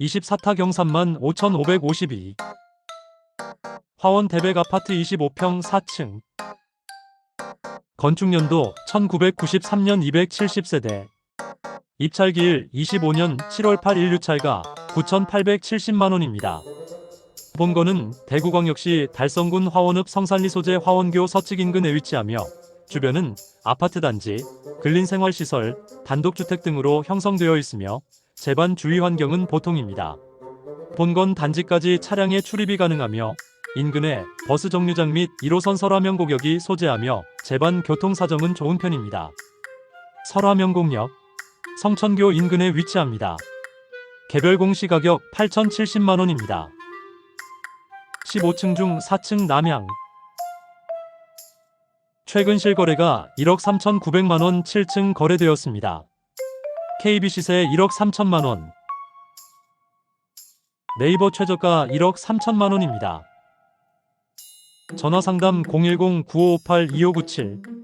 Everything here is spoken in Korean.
24타 경산만 5,552. 화원 대백 아파트 25평 4층. 건축연도 1993년 270세대. 입찰기일 25년 7월 8일 유찰가 9,870만원입니다. 본건은 대구광역시 달성군 화원읍 성산리 소재 화원교 서측 인근에 위치하며 주변은 아파트 단지, 근린생활시설, 단독주택 등으로 형성되어 있으며 재반 주위 환경은 보통입니다. 본건 단지까지 차량의 출입이 가능하며 인근에 버스 정류장 및 1호선 설화명곡역이 소재하며 재반 교통 사정은 좋은 편입니다. 설화명곡역 성천교 인근에 위치합니다. 개별 공시 가격 8,070만 원입니다. 15층 중 4층 남향 최근 실거래가 1억 3,900만 원 7층 거래되었습니다. KB 시세 1억 3천만 원. 네이버 최저가 1억 3천만 원입니다. 전화 상담 010-9558-2597